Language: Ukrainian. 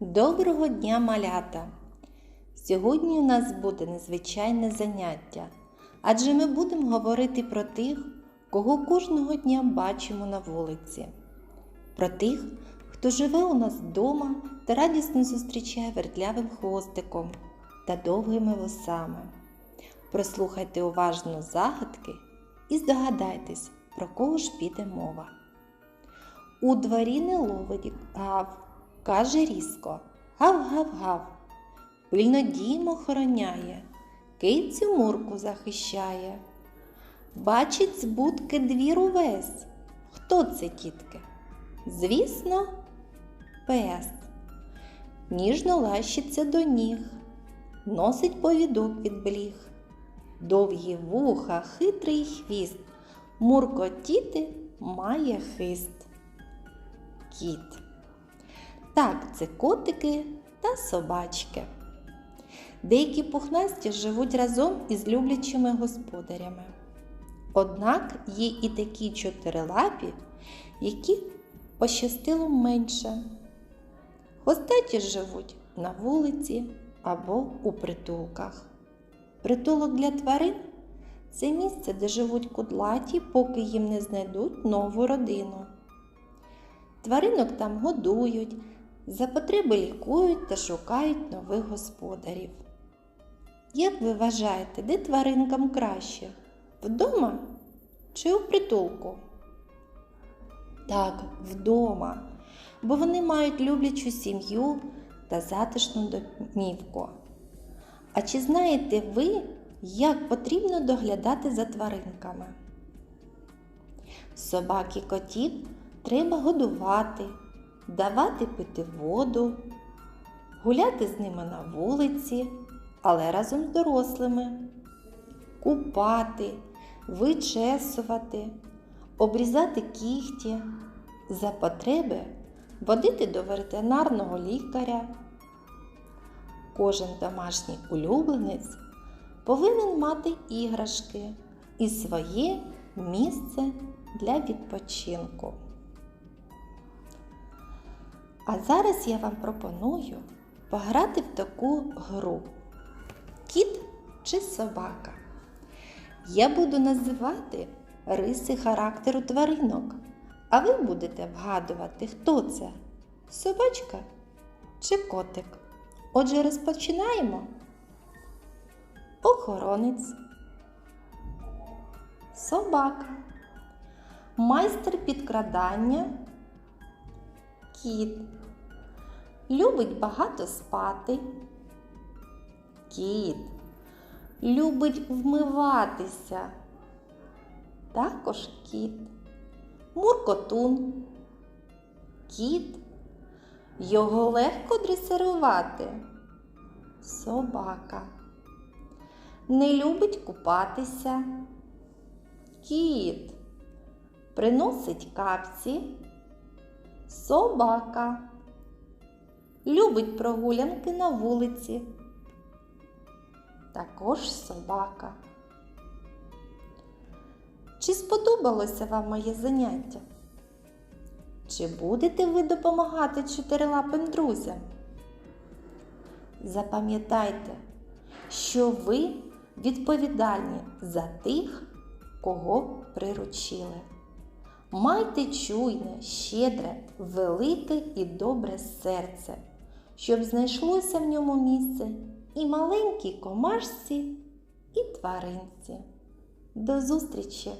Доброго дня, малята! Сьогодні у нас буде незвичайне заняття, адже ми будемо говорити про тих, кого кожного дня бачимо на вулиці, про тих, хто живе у нас вдома та радісно зустрічає вертлявим хвостиком та довгими вусами. Прослухайте уважно загадки і здогадайтесь, про кого ж піде мова. У дворі не ловить гав, каже різко гав-гав-гав. Пильно дім охороняє, кицю мурку захищає. Бачить з будки двір увесь. Хто це, тітки? Звісно, пес. Ніжно лащиться до ніг, носить повідок від бліг. Довгі вуха, хитрий хвіст, муркотіти має хист. Кіт. Так, це котики та собачки. Деякі пухнасті живуть разом із люблячими господарями. Однак є і такі чотирилапі, які пощастило менше. Хвостаті живуть на вулиці або у притулках. Притулок для тварин це місце, де живуть кудлаті, поки їм не знайдуть нову родину. Тваринок там годують, за потреби лікують та шукають нових господарів. Як ви вважаєте, де тваринкам краще? Вдома чи у притулку? Так, вдома, бо вони мають люблячу сім'ю та затишну домівку. А чи знаєте ви, як потрібно доглядати за тваринками? Собак і котів треба годувати, давати пити воду, гуляти з ними на вулиці, але разом з дорослими, купати, вичесувати, обрізати кігті, за потреби водити до ветеринарного лікаря. Кожен домашній улюбленець повинен мати іграшки і своє місце для відпочинку. А зараз я вам пропоную пограти в таку гру Кіт чи собака. Я буду називати риси характеру тваринок, а ви будете вгадувати, хто це собачка чи котик. Отже, розпочинаємо. Охоронець, собака, майстер підкрадання, кіт, любить багато спати, кіт, любить вмиватися, також кіт, муркотун, кіт. Його легко дресирувати. Собака. Не любить купатися. Кіт. Приносить капці. Собака. Любить прогулянки на вулиці. Також собака. Чи сподобалося вам моє заняття? Чи будете ви допомагати чотирилапим друзям? Запам'ятайте, що ви відповідальні за тих, кого приручили. Майте чуйне, щедре, велике і добре серце, щоб знайшлося в ньому місце і маленькій комашці, і тваринці. До зустрічі!